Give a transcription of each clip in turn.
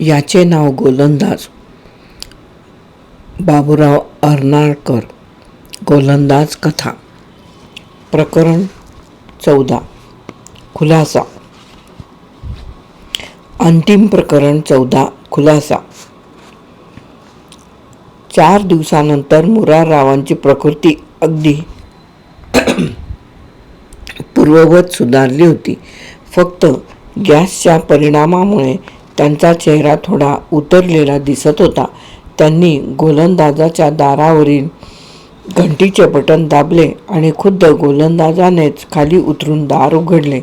याचे नाव गोलंदाज बाबूराव अर्नाळकर. गोलंदाज कथा. प्रकरण चौदा. खुलासा. अंतिम प्रकरण चौदा. खुलासा. चार दिवसानंतर मुराररावांची प्रकृती अगदी पूर्ववत सुधारली होती. फक्त गॅसच्या परिणामामुळे त्यांचा चेहरा थोडा उतरलेला दिसत होता. त्यांनी गोलंदाजाच्या दारावरील घंटीचे बटन दाबले आणि खुद्द गोलंदाजानेच खाली उतरून दार उघडले.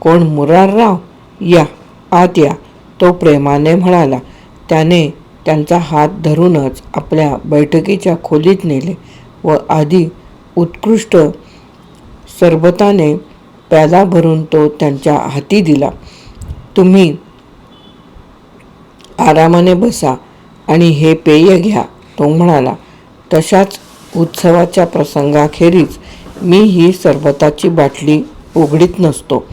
कोण मुरारराव? या आत या तो प्रेमाने म्हणाला. त्याने त्यांचा हात धरूनच आपल्या बैठकीच्या खोलीत नेले व आधी उत्कृष्ट सरबताने प्याला भरून तो त्यांच्या हाती दिला. तुम्ही आरामाने बसा आणि हे पेय घ्या. तो म्हणाला तशाच उत्सवाच्या प्रसंगाखेरीज मी ही सरबताची बाटली उघडीत नसतो.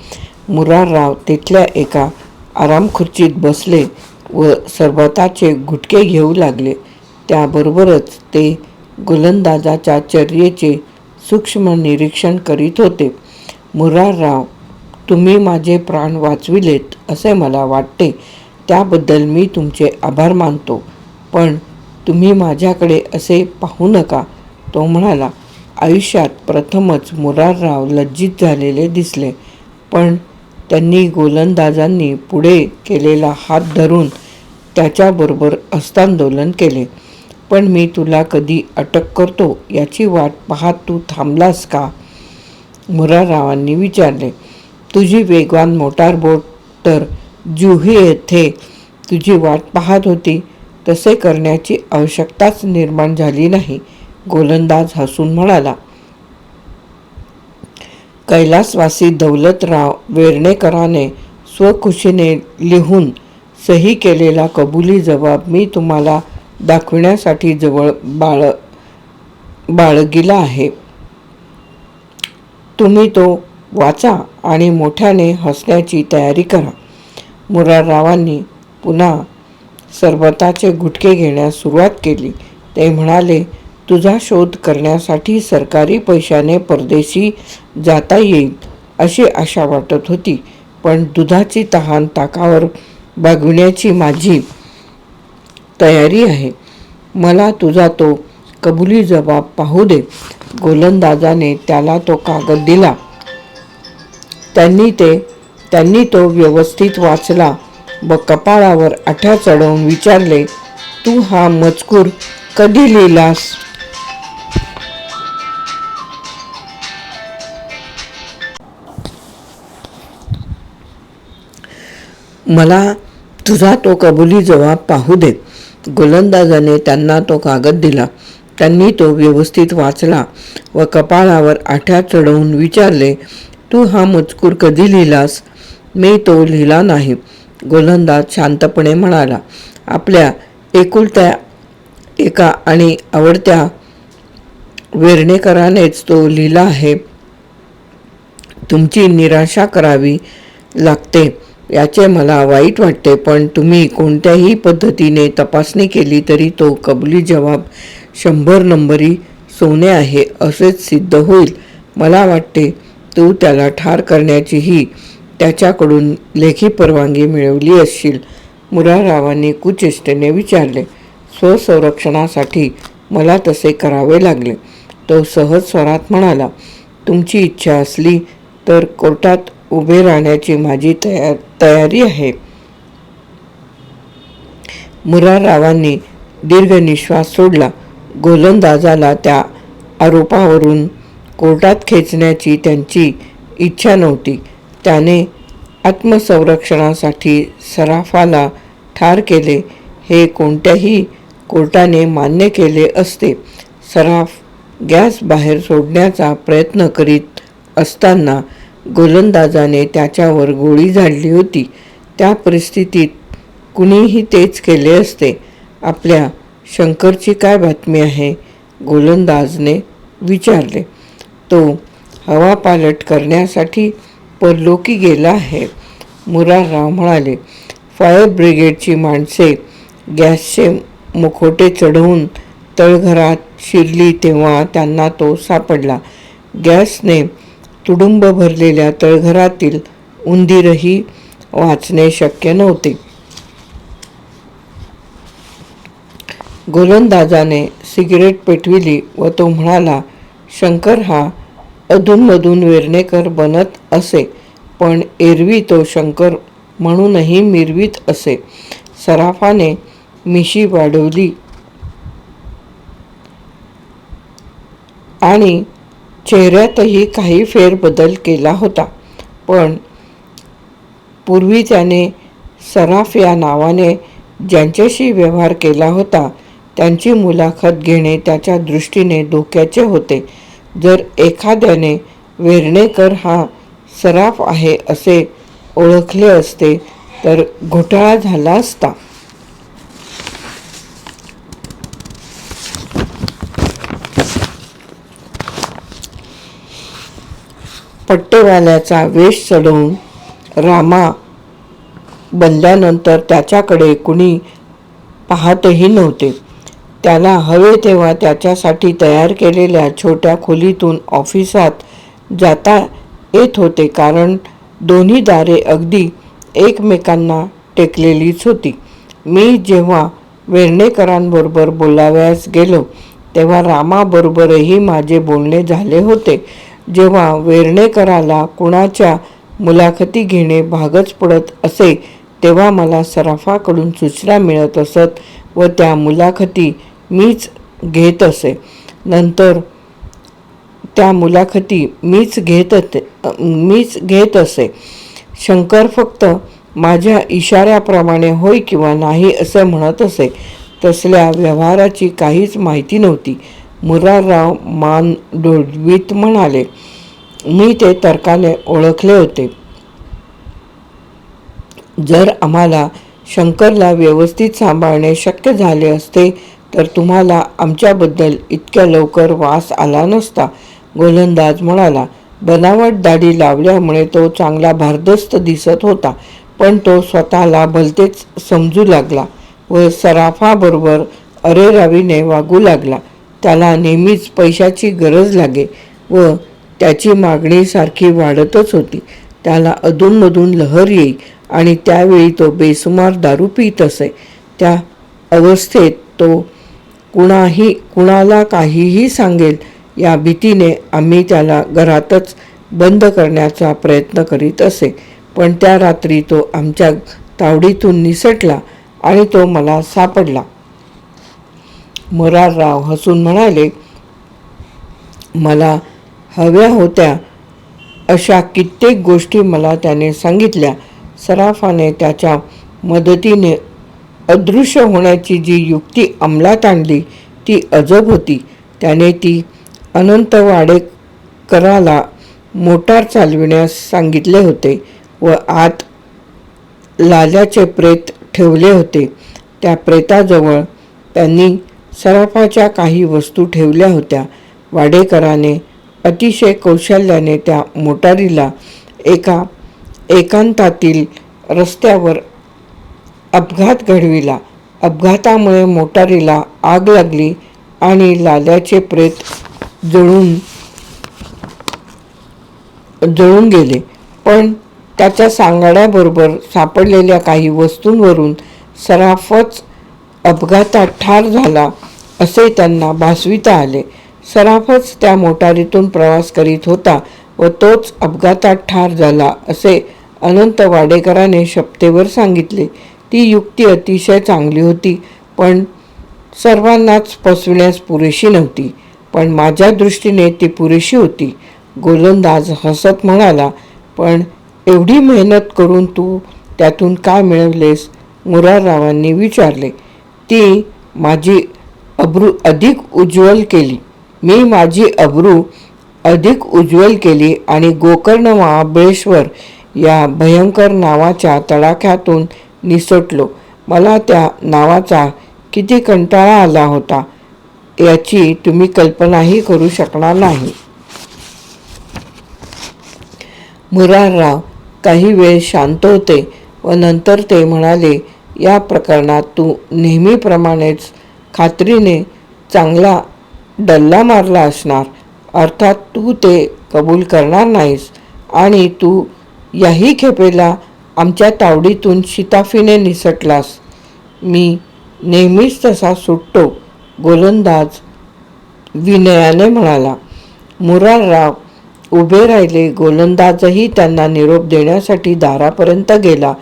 मुरारराव तिथल्या एका आरामखुर्चीत बसले व सरबताचे गुटके घेऊ लागले. त्याबरोबरच ते गोलंदाजाच्या चर्येचे सूक्ष्म निरीक्षण करीत होते. मुरारराव तुम्ही माझे प्राण वाचविलेत असे मला वाटते. त्याबद्दल मी तुमचे आभार मानतो. पण तुम्ही माझ्याकडे असे पाहू नका. तो म्हणाला आयुष्यात प्रथमच मुरारराव लज्जित झालेले दिसले. पण त्यांनी गोलंदाजांनी पुढे केलेला हात धरून त्याच्याबरोबर हस्तांदोलन केले. पण मी तुला कधी अटक करतो याची वाट पाहत तू थांबलास का? मुराररावांनी विचारले तुझी वेगवान मोटार बोट तर जुही येथे तुझी वाट पाहत होती. तसे करण्याची आवश्यकताच निर्माण झाली नाही गोलंदाज हसून म्हणाला. कैलासवासी दौलतराव वेर्णेकराने स्वखुशीने लिहून सही केलेला कबुली जबाब मी तुम्हाला दाखविण्यासाठी जवळ बाळ बाळगिला आहे. तुम्ही तो वाचा आणि मोठ्याने हसण्याची तयारी करा. मुराररावांनी पुन्हा सरबताचे गुटके घेण्यास सुरुवात केली. ते म्हणाले तुझा शोध करण्यासाठी सरकारी पैशाने परदेशी जाता येईल अशी आशा वाटत होती. पण दुधाची तहान ताकावर बागविण्याची माझी तयारी आहे. मला तुझा तो कबुली जबाब पाहू दे. गोलंदाजाने त्याला तो कागद दिला. त्यांनी ते त्यांनी तो व्यवस्थित वाचला. व कपाळावर आठ्या चढवून विचारले तू हा मजकूर कधी लिहिलास? मला तुझा तो कबुली जबाब पाहू दे. गोलंदाजाने त्यांना तो कागद दिला. त्यांनी तो व्यवस्थित वाचला. व कपाळावर आठ्या चढवून विचारले तू हा मजकूर कधी लिहिलास? मी तो लिहिला नाही. गोलंदाज शांतपणे म्हणाला आपल्या एकुलत्या एका आणि आवडत्या वेर्णेकरानेच तो लिहिला आहे. तुमची निराशा करावी लागते याचे मला वाईट वाटते पण तुम्ही कोणत्याही पद्धतीने तपासणी केली तरी तो कबुली जवाब शंभर नंबरी सोने आहे असेच सिद्ध होईल. मला वाटते तू त्याला ठार करण्याचीही त्याच्याकडून लेखी परवानगी मिळवली असशील. मुराररावांनी कुचेष्टेने विचारले स्वसंरक्षणासाठी मला तसे करावे लागले. तो सहज स्वरात म्हणाला तुमची इच्छा असली तर कोर्टात उभे राहण्याची माझी तयार तयारी आहे. मुराररावांनी दीर्घ निश्वास सोडला. गोलंदाजाला त्या आरोपावरून कोर्टात खेचण्याची त्यांची इच्छा नव्हती. त्याने आत्मसंरक्षणासाठी सराफाला ठार केले. हे कोणत्याही कोर्टाने मान्य केले असते. सराफ गॅस बाहेर सोडण्याचा प्रयत्न करीत असताना गोलंदाजाने त्याच्यावर गोळी झाडली होती. त्या परिस्थितीत कुणीही तेच केले असते. आपल्या शंकरची काय बातमी आहे? गोलंदाजने विचारले. तो हवापालट करण्यासाठी परलोकी गेला आहे. मुरारराव म्हणाले फायर ब्रिगेडची माणसे गॅसचे मुखोटे चढवून तळघरात शिरली तेव्हा त्यांना तो सापडला. गॅसने तुडुंब भरलेल्या तळघरातील उंदीरही वाचणे शक्य नव्हते. गोलंदाजाने सिगरेट पेटविली व तो म्हणाला शंकर हा अधूनमधून वेर्णेकर बनत असे. पण एरवी तो शंकर म्हणूनही मिरवीत असे. सराफाने मिशी वाढवली. आणि चेहऱ्यातही काही फेरबदल केला होता. पण पूर्वी त्याने सराफ या नावाने ज्यांच्याशी व्यवहार केला होता त्यांची मुलाखत घेणे त्याच्या दृष्टीने धोक्याचे होते. जर एखाद्याने वेर्णेकर हा सराफ आहे असे ओळखले असते तर घोटाळा झाला असता. पट्टेवाल्याचा वेश चढवून रामा बनल्यानंतर त्याच्याकडे कुणी पाहतही नव्हते. त्याला हवे तेव्हा त्याच्यासाठी तयार केलेल्या छोट्या खोलीतून ऑफिसात जाता येत होते कारण दोन्ही दारे अगदी एकमेकांना टेकलेलीच होती. मी जेव्हा वेर्णेकरांबरोबर बोलाव्यास गेलो तेव्हा रामाबरोबरही माझे बोलणे झाले होते. जेव्हा वेर्णेकराला कुणाच्या मुलाखती घेणे भागच पडत असे तेव्हा मला सराफाकडून सूचना मिळत असत व त्या मुलाखती मीच घेत असे. नंतर त्या मुलाखती मीच घेत मीच घेत असे. शंकर फक्त माझ्या इशाऱ्याप्रमाणे होय किंवा नाही असे म्हणत असे. तसल्या व्यवहाराची काहीच माहिती नव्हती. मुरारराव मान डोळवीत म्हणाले मी ते तर्काने ओळखले होते. जर आम्हाला शंकरला व्यवस्थित सांभाळणे शक्य झाले असते तर तुम्हाला आमच्याबद्दल इतक्या लवकर वास आला नसता गोलंदाज म्हणाला बनावट दाढी लावल्यामुळे तो चांगला भारदस्त दिसत होता पण तो स्वतःला भलतेच समजू लागला व सराफाबरोबर अरेरावीने वागू लागला. त्याला नेहमीच पैशाची गरज लागे व त्याची मागणी सारखी वाढतच होती. त्याला अधूनमधून लहर येई आणि त्यावेळी तो बेसुमार दारू पित असे. त्या अवस्थेत तो कुणाही कुणाला काहीही सांगेल या भीतीने आम्ही त्याला घरातच बंद करण्याचा प्रयत्न करीत असे. पण त्या रात्री तो आमच्या तावडीतून निसटला आणि तो मला सापडला. मुरारराव हसून म्हणाले मला हव्या होत्या. अशा कित्येक गोष्टी मला त्याने सांगितल्या. सराफाने त्याच्या मदतीने अदृश्य होण्याची जी युक्ती अंमलात आणली ती अजब होती. त्याने ती अनंत वाडेकराला मोटार चालविण्यास सांगितले होते व आत लाल्याचे प्रेत ठेवले होते. त्या प्रेताजवळ त्यांनी सराफाच्या काही वस्तू ठेवल्या होत्या. वाडेकराने अतिशय कौशल्याने त्या मोटारीला एका एकांतातील रस्त्यावर अपघात घडविला. अपघातामुळे मोटारीला आग लागली आणि लाल्याचे प्रेत जळून जळून गेले. पण त्याच्या सांगाड्याबरोबर सापडलेल्या काही वस्तूंवरून सराफच अपघातात ठार झाला असे त्यांना भासविता आले. सराफच त्या मोटारीतून प्रवास करीत होता व तोच अपघातात ठार झाला असे अनंत वाडेकराने शपथेवर सांगितले. ती युक्ती अतिशय चांगली होती पण सर्वांनाच फसविण्यास पुरेशी नव्हती. पण माझ्या दृष्टीने ती पुरेशी होती. गोलंदाज हसत म्हणाला पण एवढी मेहनत करून तू त्यातून काय मिळवलेस? मुराररावांनी विचारले. ती माझी अब्रू अधिक उज्ज्वल केली. मी माझी अब्रू अधिक उज्ज्वल केली आणि गोकर्ण महाबळेश्वर या भयंकर नावाच्या तडाख्यातून निसटलो. मला त्या नावाचा किती कंटाळा आला होता. याची तुम्ही कल्पनाही करू शकणार नाही. मुरारराव काही वेळ शांत होते व नंतर ते म्हणाले या प्रकरणात तू नेहमीप्रमाणेच खात्रीने चांगला डल्ला मारला असणार. अर्थात तू ते कबूल करणार नाहीस आणि तू याही खेपेला आमच्या तावडीतून शिताफीने निसटलास. मी नेहमीच तसा सुटतो गोलंदाज विनयाने म्हणाला. मुरारराव उभे राहिले गोलंदाजही त्यांना निरोप देण्यासाठी दारापर्यंत गेला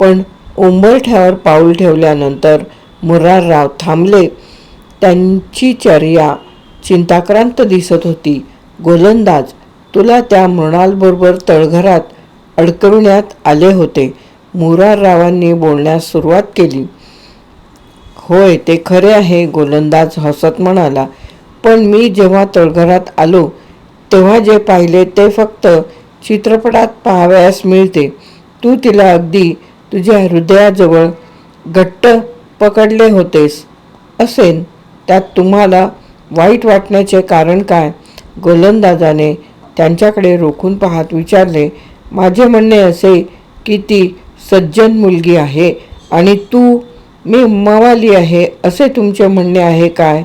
पण उंबरठ्यावर पाऊल ठेवल्यानंतर मुरारराव थांबले. त्यांची चर्या चिंताक्रांत दिसत होती. गोलंदाज तुला त्या मृणालबरोबर तळघरात अडकविण्यात आले होते. मुराररावांनी बोलण्यास सुरुवात केली. होय ते खरे आहे गोलंदाज हसत म्हणाला. पण मी जेव्हा तळघरात आलो तेव्हा जे पाहिले ते फक्त चित्रपटात पाहावयास मिळते. तू तिला अगदी तुझ्या हृदयाजवळ घट्ट पकडले होतेस. असेन त्यात तुम्हाला वाईट वाटण्याचे कारण काय? गोलंदाजाने त्यांच्याकडे रोखून पाहत विचारले. माझे म्हणणे असे की ती सज्जन मुलगी आहे आणि तू मी मवाली आहे असे तुमचे म्हणणे आहे काय?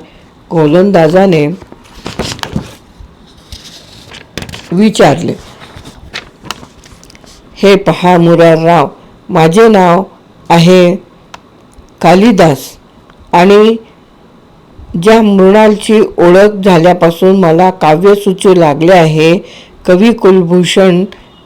गोलंदाजाने विचारले. हे पहा मुरारराव माझे नाव आहे कालिदास आणि ज्या मृणालची ओळख झाल्यापासून मला काव्य लागले आहे कवी कुलभूषण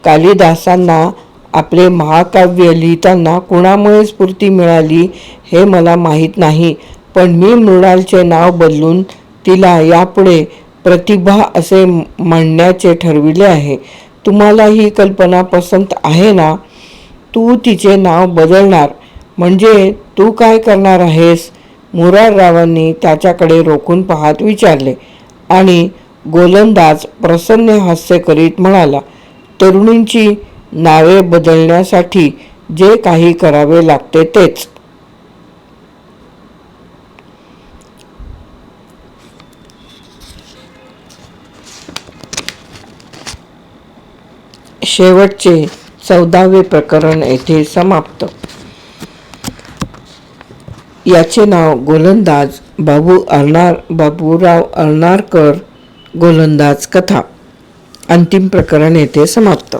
कालिदासांना आपले महाकाव्य लिहिताना कुणामुळे स्फूर्ती मिळाली हे मला माहीत नाही. पण मी मृणालचे नाव बदलून तिला यापुढे प्रतिभा असे म्हणण्याचे ठरविले आहे. तुम्हाला ही कल्पना पसंत आहे ना? तू तिचे नाव बदलणार. म्हणजे तू काय करणार आहेस? मुराररावांनी त्याच्याकडे रोखून पाहत विचारले. आणि गोलंदाज प्रसन्न हास्य करीत म्हणाला तरुणींची नावे बदलण्यासाठी जे काही करावे लागते तेच. शेवटचे चौदावे प्रकरण येथे समाप्त. याचे नाव गोलंदाज बाबू अर्नार बाबूराव अर्नारकर गोलंदाज कथा. अंतिम प्रकरण येथे समाप्त.